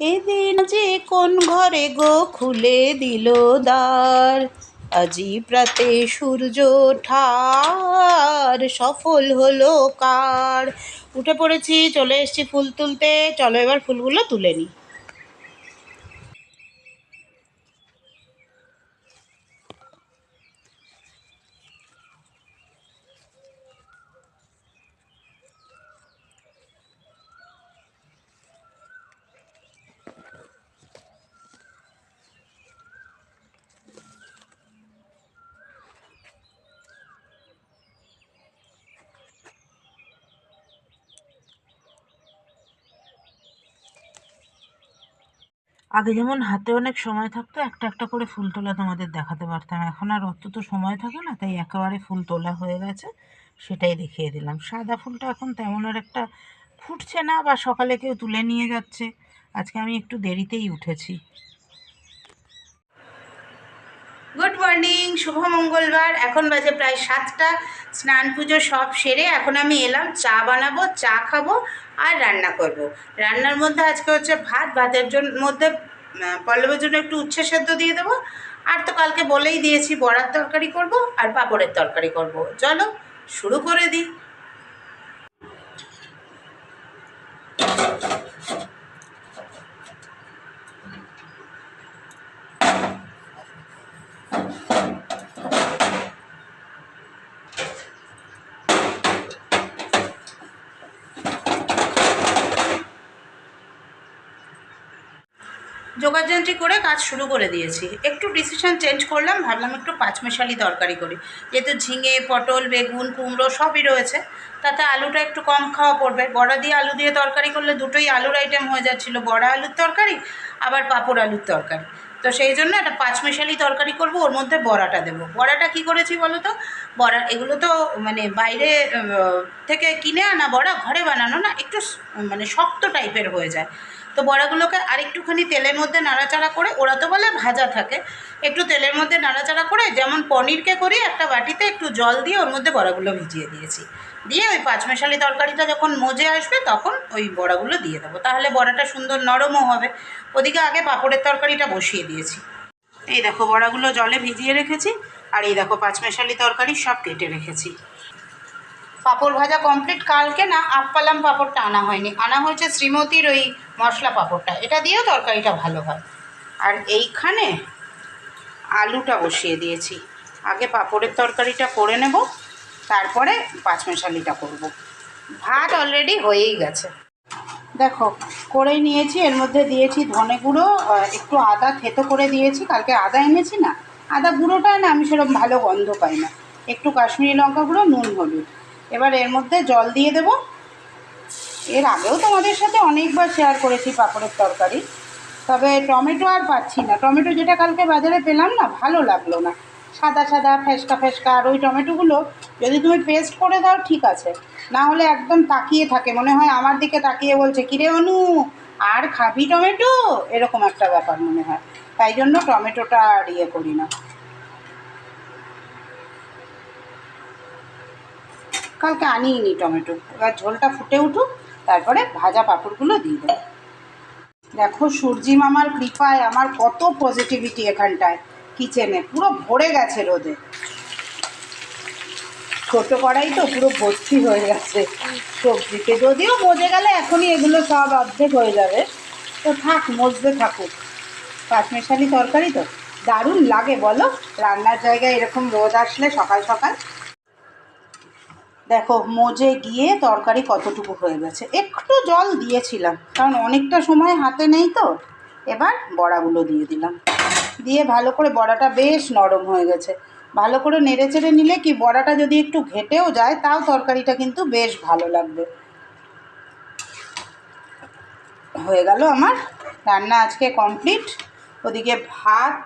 এদিন যে কোন ঘরে গো খুলে দিল দ্বার? আজি প্রাতে সূর্য ঠার সফল হলো কার? উঠে পড়েছি, চলে এসছি ফুল তুলতে। চলো এবার ফুলগুলো তুলে নিই। আগে যেমন হাতে অনেক সময় থাকতো, একটা একটা করে ফুল তোলা তোমাদের দেখাতে পারতাম। এখন আর অত তো সময় থাকে না, তাই একেবারে ফুল তোলা হয়ে গেছে, সেটাই দেখিয়ে দিলাম। সাদা ফুলটা এখন তেমন আর একটা ফুটছে না বা সকালে কেউ তুলে নিয়ে যাচ্ছে। আজকে আমি একটু দেরিতেই উঠেছি গুড মর্নিং শুভ মঙ্গলবার। এখন বাজে প্রায় সাতটা। স্নান পুজো সব সেরে এখন আমি এলাম, চা বানাবো, চা খাব আর রান্না করব। রান্নার মধ্যে আজকে হচ্ছে ভাত, ভাতের জন্য মধ্যে পল্লবের জন্য একটু উচ্ছে সেদ্ধ দিয়ে দেবো। আর তো কালকে বলেই দিয়েছি, বড়ার তরকারি করব আর পাঁপড়ের তরকারি করব। চলো, শুরু করে দিই। যোগাযন্ত্রী করে কাজ শুরু করে দিয়েছি। একটু ডিসিশন চেঞ্জ করলাম, ভাবলাম একটু পাঁচমেশালি তরকারি করি। যেহেতু ঝিঙে, পটল, বেগুন, কুমড়ো সবই রয়েছে, তাতে আলুটা একটু কম খাওয়া পড়বে। বড়া দিয়ে আলু দিয়ে তরকারি করলে দুটোই আলুর আইটেম হয়ে যাচ্ছিল। বড়া আলুর তরকারি, আবার পাঁপড় আলুর তরকারি। তো সেই জন্য একটা পাঁচমেশালি তরকারি করব, ওর মধ্যে বড়াটা দেবো। বড়াটা কি করেছি বলো তো বড়া, এগুলো তো মানে বাইরে থেকে কিনে আনা বড়া, ঘরে বানানো না, একটু মানে শক্ত টাইপের হয়ে যায়। তো বড়াগুলোকে আরেকটুখানি তেলের মধ্যে নাড়াচাড়া করে, ওরা তো বলে ভাজা থাকে, একটু তেলের মধ্যে নাড়াচাড়া করে যেমন পনিরকে করি, একটা বাটিতে একটু জল দিয়ে ওর মধ্যে বড়াগুলো ভিজিয়ে দিয়েছি। দিয়ে ওই পাঁচমেশালি তরকারিটা যখন মজে আসবে তখন ওই বড়াগুলো দিয়ে দেবো। তাহলে বড়াটা সুন্দর নরমও হবে। ওদিকে আগে পাঁপড়ের তরকারিটা বসিয়ে দিয়েছি। এই দেখো বড়াগুলো জলে ভিজিয়ে রেখেছি, আর এই দেখো পাঁচমেশালি তরকারি সব কেটে রেখেছি। পাঁপড় ভাজা কমপ্লিট কালকে না আপ্পালাম পাঁপড়টা আনা হয়নি। আনা হয়েছে শ্রীমতীর ওই মশলা পাঁপড়টা। এটা দিয়েও তরকারিটা ভালো হয়। আর এইখানে আলুটা বসিয়ে দিয়েছি। আগে পাঁপড়ের তরকারিটা করে নেব, তারপরে পাঁচমেশালিটা করব। ভাত অলরেডি হয়েই গেছে। দেখো করেই নিয়েছি, এর মধ্যে দিয়েছি ধনে গুঁড়ো একটু আদা থেতো করে দিয়েছি। কালকে আদা এনেছি না, আদা গুঁড়োটা না আমি সেরকম ভালো গন্ধ পাই না। একটু কাশ্মীরি লঙ্কা গুঁড়ো, নুন হলুদ। এবার এর মধ্যে জল দিয়ে দেবো। এর আগেও তোমাদের সাথে অনেকবার শেয়ার করেছি পাঁপড়ের তরকারি। তবে টমেটো আর পাচ্ছি না। টমেটো যেটা কালকে বাজারে পেলাম না, ভালো লাগল না। সাদা সাদা, ফেসকা ফেসকা, আর ওই টমেটোগুলো যদি তুমি পেস্ট করে দাও, ঠিক আছে। না হলে একদম তাকিয়ে থাকে। মনে হয় আমার দিকে তাকিয়ে বলছে, কিরে অনু, আর খাবি টমেটো? এরকম একটা ব্যাপার মনে হয়। তাই জন্য টমেটোটা আর ইয়ে করি না। কালকে আনিনি টমেটো। এবার ঝোলটা ফুটে উঠুক, তারপরে ভাজা পাঁপড়গুলো দিয়ে দেবো। দেখো সূর্যি মামার কৃপায় আমার কত পজিটিভিটি এখানটায়। কিচেনে পুরো ভরে গেছে রোদে। ছোট কড়াই তো পুরো ভর্তি হয়ে গেছে। সবজিতে যদিও মজে গেলে এখনই এগুলো সব অর্ধেক হয়ে যাবে। তো থাক, মজতে থাকুক। পাঁচমেশালি তরকারি তো দারুণ লাগে, বলো? রান্নার জায়গায় এরকম রোদ আসলে সকাল সকাল দেখো, মজে গিয়ে তরকারি কতটুকু হয়ে গেছে। একটু জল দিয়েছিলাম, কারণ অনেকটা সময় হাতে নেই তো। এবার বড়াগুলো দিয়ে দিলাম। দিয়ে ভালো করে বড়াটা বেশ নরম হয়ে গেছে। ভালো করে নেড়ে চেড়ে নিলে কি, বড়াটা যদি একটু ঘেটেও যায়, তাও তরকারিটা কিন্তু বেশ ভালো লাগবে। হয়ে গেল আমার রান্না আজকে কমপ্লিট। ওদিকে ভাত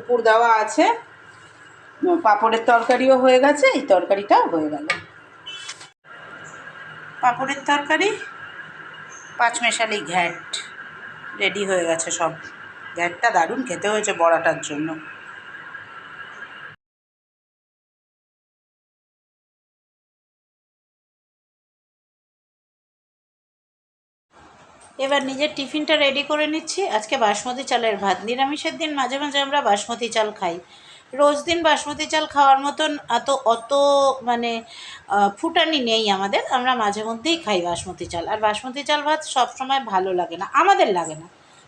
উপর দেওয়া আছে। পাঁপড়ের তরকারিও হয়ে গেছে, এই তরকারিটাও হয়ে গেল। পাঁপড়ের তরকারি পাঁচমেশালি ঘ্যাট রেডি হয়ে গেছে সব। ঘ্যাটটা দারুণ খেতে হয়েছে বড়াটার জন্য। এবার নিজের টিফিনটা রেডি করে নিচ্ছি। আজকে বাসমতি চালের ভাত, নিরামিষের দিন মাঝে মাঝে আমরা বাসমতি চাল খাই। রোজ দিন বাসমতি চাল খাওয়ার মতন এত, অত মানে ফুটানি নেই আমাদের। আমরা মাঝে মধ্যেই খাই বাসমতি চাল। আর বাসমতি চাল ভাত সব সময় ভালো লাগে না, আমাদের লাগে না।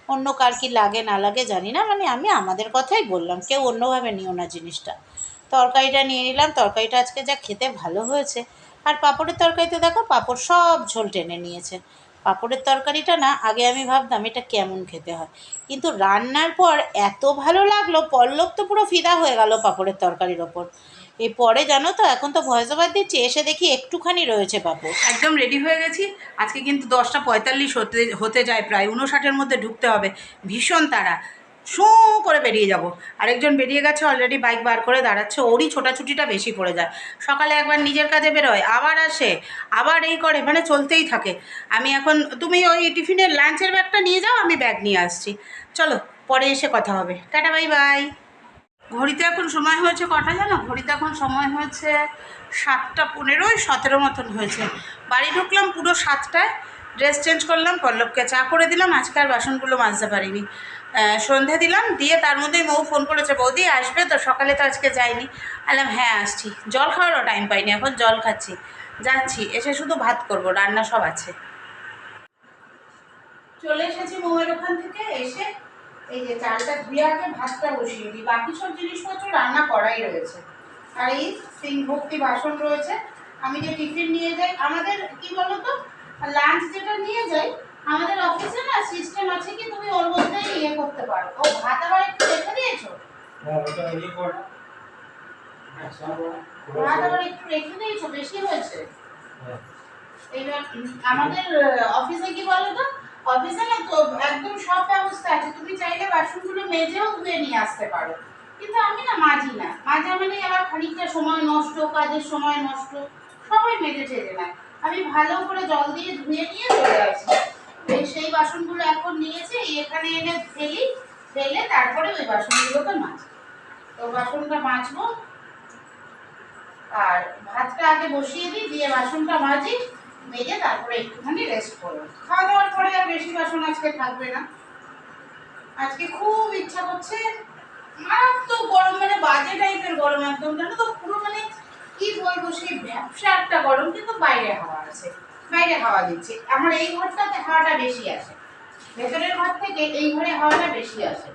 অন্য কার কি লাগে, না লাগে জানি না। মানে আমি আমাদের কথাই বললাম, কেউ অন্যভাবে নিও না জিনিসটা। তরকারিটা নিয়ে নিলাম, তরকারিটা আজকে যা খেতে ভালো হয়েছে। আর পাঁপড়ের তরকারিতে দেখো, পাঁপড় সব ঝোল টেনে নিয়েছে। পাঁপড়ের তরকারিটা না, আগে আমি ভাবতাম এটা কেমন খেতে হয়। কিন্তু রান্নার পর এত ভালো লাগল, পল্লব তো পুরো ফিদা হয়ে গেল পাঁপড়ের তরকারির ওপর। এই পরে জানো তো, এখন তো ভয়েস ওভার দিচ্ছি, এসে দেখি একটুখানি রয়েছে পাপু একদম রেডি হয়ে গেছি। আজকে কিন্তু দশটা পঁয়তাল্লিশ হতে হতে যায় প্রায় উনষাটের মধ্যে ঢুকতে হবে। ভীষণ তাড়া। শো করে বেরিয়ে যাব। আরেকজন বেরিয়ে গেছে অলরেডি বাইক বার করে দাঁড়াচ্ছে, ওরই ছোটাছুটিটা বেশি পড়ে যায়। সকালে একবার নিজের কাজে বেরোয়, আবার আসে, আবার এই করে মানে চলতেই থাকে। আমি এখন, তুমি ওই টিফিনের লাঞ্চের ব্যাগটা নিয়ে যাও, আমি ব্যাগ নিয়ে আসছি। চলো, পরে এসে কথা হবে। Tata, bye bye. ঘড়িতে এখন সময় হয়েছে কটা জানো? ঘড়িতে এখন সময় হয়েছে সাতটা পনেরোই সতেরো মতন হয়েছে। বাড়ি ঢুকলাম পুরো সাতটায় ড্রেস চেঞ্জ করলাম, পল্লবকে চা করে দিলাম, আজকে আর বাসনগুলো মাজতে পারিনি। সন্ধে দিলাম, দিয়ে তার মধ্যেই মৌ ফোন করেছে, বৌদি, আসবে তো? সকালে তো আজকে যাইনি। আলাম হ্যাঁ আসছি। জল খাওয়ারও টাইম পাইনি, এখন জল খাচ্ছি। যাচ্ছি, এসে শুধু ভাত করব, রান্না সব আছে। চলে এসেছি মৌয়ের ওখান থেকে, এসে এই যে চালটা ধুয়ে আগে ভাতটা বসিয়ে দিই। বাকি সব জিনিসপত্র রান্না করাই রয়েছে। আর এই সিং ভর্তি বাসন রয়েছে। আমি যে টিফিন নিয়ে যাই, আমাদের কি বলতো? লাঞ্চ যেটা নিয়ে যাই, আমাদের অফিসে না সিস্টেম আছে কি তুমি ওর মধ্যেই ইয়ে করতে পারো। ও ভাত আবার একটু রেখে দিয়েছ হ্যাঁ ওটা ইয়ে কর। হ্যাঁ ভাত আবার একটু রেখে দিয়েছ বেশি হয়েছে। হ্যাঁ। এইবার আমাদের অফিসে কি বলো তো? অফিসে না তো একদম সব ব্যবস্থা আছে। তুমি চাইলে বাসনগুলো মেজেও ধুয়ে নিয়ে আসতে পারো। কিন্তু আমি না মাঝি না। মাজা মানে আমার খানিকটা সময় নষ্ট কাজের সময় নষ্ট সবাই মেজে টেজে নেয়। আমি ভালো করে জল দিয়ে ধুয়ে নিয়ে চলে আসি। এই সেই বাসনগুলো এখন নিয়েছে এখানে এনে ফেলি ফেলে তারপরে ওই বাসনগুলোকে মাজি তো বাসনটা মাজবো। আর ভাতটা আগে বসিয়ে দিই, দিয়ে বাসনটা মাজি, মেজে তারপরে একটুখানি রেস্ট করব। খাওয়া দাওয়ার পরে আর বেশি বাসন আজকে থাকবে না। আজকে খুব ইচ্ছা করছে, মারাত্মক গরম মানে বাজে টাইপের গরম একদম। জানো তো, পুরো মানে কি বলব, সেই ব্যবসা একটা গরম, কিন্তু বাইরে হাওয়া আছে। বাইরে হাওয়া দিচ্ছে। আমার এই ঘরটাতে হাওয়াটা বেশি আসে। ভেতরের ঘর থেকে এই ঘরে হাওয়াটা বেশি আসে।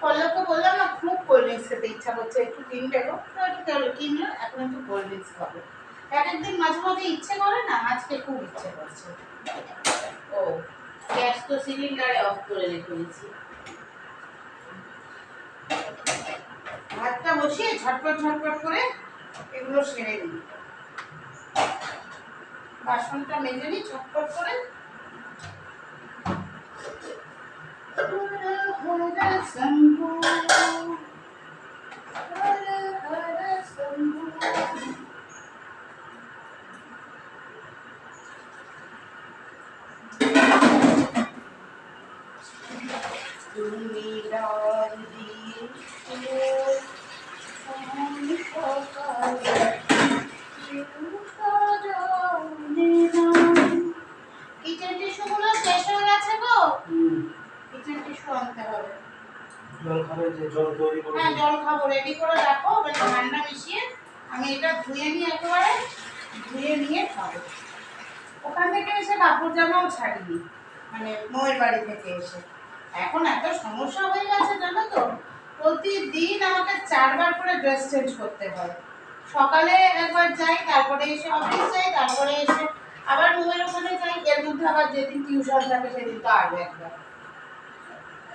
পল্লবকে বললাম না খুব কোল্ড ড্রিঙ্কস খেতে ইচ্ছা করছে। একটু কিনবে গো তো একটু কিনলো এখন একটু কোল্ড ড্রিঙ্কস খাব। এক একদিন মাঝে মাঝে ইচ্ছে করে না, আজকে খুব ইচ্ছে করছে। ও, গ্যাস তো সিলিন্ডারে অফ করে রেখে দিয়েছি। ভাতটা বসিয়ে ঝটপট ঝটপট করে এগুলো সেরে নিই। বাসনটা মেজে নিই চটপট করে। শম্ভু হর কিচেন টিস্যুগুলো শেষ হয়ে গেছে গো? কিচেন টিস্যু আনতে হবে। জল খাবে যে জল তৈরি করে হ্যাঁ জল খাব রেডি করে রাখো মানে ঠান্ডা মিশিয়ে আমি এটা ধুয়ে নিয়ে একেবারে ধুয়ে নিয়ে খাব। ওখান থেকে এসে কাপড় জামাও ছাড়িনি মানে মোয়ের বাড়ি থেকে এসে। এখন এত সমস্যা হয়ে গেছে জানো তো? প্রতিদিন আমাকে চারবার করে ড্রেস চেঞ্জ করতে হয়। সকালে একবার যাই তারপরে এসে অফিস যাই তারপরে এসে আবার মোয়ের ওখানে যাই, এর মধ্যে আবার যেদিন টিউশন থাকে সেদিন তো আরও একবার।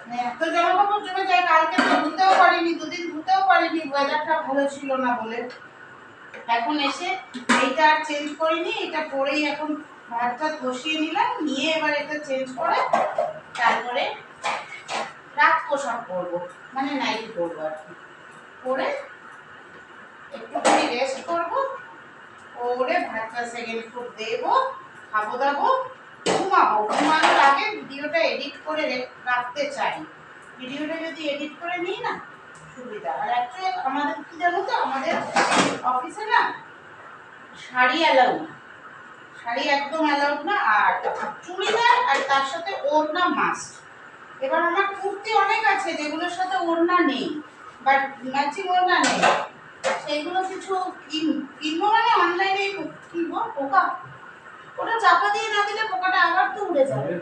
মানে এত জামা কাপড় জমে যায়, কালকে ধুতেও পারিনি, দুদিন ধুতেও পারিনি ওয়েদারটা ভালো ছিল না বলে। এখন এসে এইটা আর চেঞ্জ করিনি, এটা পরেই এখন ভাত টাত বসিয়ে নিলাম, নিয়ে এবার এটা চেঞ্জ করে তারপরে রাত পোশাক পরবো মানে নাইটি পরবো আর কি। পরে একটুখানি রেস্ট করব ওরে ভাতটা সেকেন্ড ফুড দেবো, খাব দাবো, ঘুমাবো। ঘুমানোর আগে ভিডিওটা এডিট করে রাখতে চাই। ভিডিওটা যদি এডিট করে নিই না, সুবিধা। আর অ্যাকচুয়ালি আমাদের কি জানো তো, আমাদের অফিসে না শাড়ি অ্যালাউ শাড়ি একদম অ্যালাউড না, আর চুড়িদার আর তার সাথে ওড়না মাস্ট এবার আমার কুর্তি অনেক আছে, যেগুলোর সাথে ওড়না নেই বাট ম্যাচিং ওড়না নেই। সেইগুলো কিছু কিন- কিনবো মানে অনলাইনে কিনবো পোকা? ওটা চাপা দিয়ে না দিলে পোকাটা আবার তো উড়ে যাবে।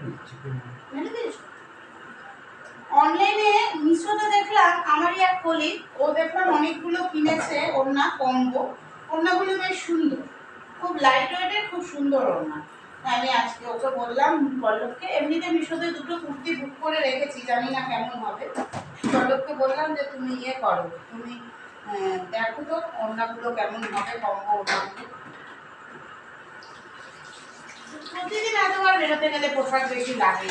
অনলাইনে মিশোতে দেখলাম আমারই এক কলি ও দেখলাম অনেকগুলো কিনেছে ওড়না কম্বো। ওড়নাগুলো বেশ সুন্দর। খুব লাইট ওয়েটের খুব সুন্দর ওড়না। আমি আজকে ওকে বললাম পল্লবকে এমনিতে মিশোতে দুটো কুর্তি বুক করে রেখেছি জানি না কেমন হবে। পল্লবকে বললাম যে তুমি ইয়ে করো তুমি দেখো তো ওড়নাগুলো কেমন হবে, কম্বো ওড়নাগুলো প্রতিদিন এতবার বেরোতে গেলে পোশাক বেশি লাগে।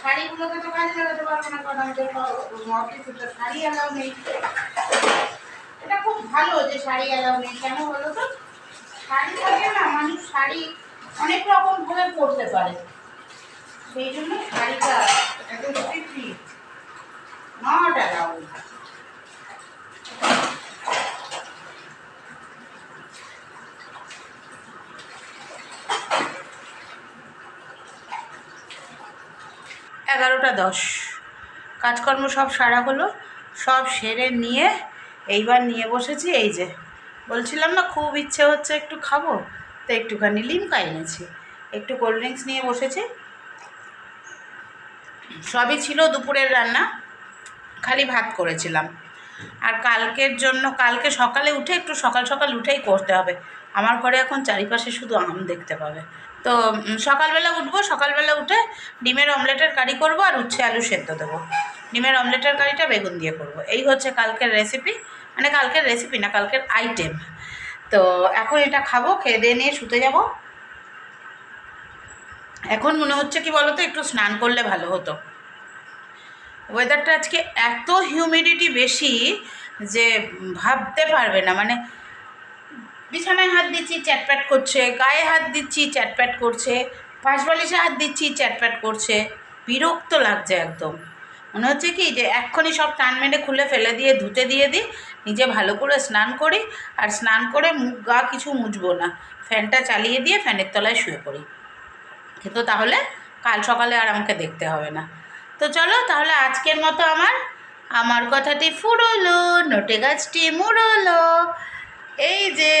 শাড়িগুলোকে তো কাজে লাগাতে পারব না, কারণ আমাদের অফিসে তো শাড়ি অ্যালাউ নেই। এটা খুব ভালো যে শাড়ি অ্যালাউ নেই। কেন বলো তো? শাড়ি থাকে না, মানুষ শাড়ি অনেক রকম ভাবে পরতে পারে। সেই জন্য শাড়িটা এত স্ট্রিক্টলি নট অ্যালাউড এগারোটা দশ। কাজকর্ম সব সারা হলো, সব সেরে নিয়ে এইবার নিয়ে বসেছি, এই যে। বলছিলাম না, খুব ইচ্ছে হচ্ছে একটু খাব, তো একটুখানি লিমকা এনেছি। একটু কোল্ড ড্রিঙ্কস নিয়ে বসেছি। সবই ছিল দুপুরের রান্না, খালি ভাত করেছিলাম। আর কালকের জন্য, কালকে সকালে উঠে একটু সকাল সকাল উঠেই করতে হবে। আমার ঘরে এখন চারিপাশে শুধু আম দেখতে পাবে। তো সকালবেলা উঠবো, সকালবেলা উঠে ডিমের অমলেটের কারি করব আর উচ্ছে আলু সেদ্ধ দেবো। ডিমের অমলেটের কারিটা বেগুন দিয়ে করব। এই হচ্ছে কালকের রেসিপি মানে কালকের রেসিপি না, কালকের আইটেম তো, এখন এটা খাব, খেয়ে দিয়ে নিয়ে শুতে যাব। এখন মনে হচ্ছে কি বলতো, একটু স্নান করলে ভালো হতো। ওয়েদারটা আজকে এত হিউমিডিটি বেশি যে ভাবতে পারবে না মানে বিছানায় হাত দিচ্ছি, চ্যাটপ্যাট করছে, গায়ে হাত দিচ্ছি, চ্যাটপ্যাট করছে পাশ বালিশে হাত দিচ্ছি, চ্যাটপ্যাট করছে। বিরক্ত লাগছে একদম। মনে হচ্ছে কি যে এক্ষুনি সব টান মেরে খুলে ফেলে দিয়ে, ধুতে দিয়ে দিই, নিজে ভালো করে স্নান করি, আর স্নান করে মুখ গা কিছু মুছবো না। ফ্যানটা চালিয়ে দিয়ে ফ্যানের তলায় শুয়ে পড়ি। কিন্তু তাহলে কাল সকালে আর আমাকে দেখতে হবে না। তো চলো তাহলে আজকের মতো আমার আমার কথাটি ফুরোলো, নোটে গাছটি মুড়োলো। এই যে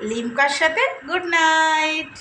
লিমকার সাথে গুড নাইট।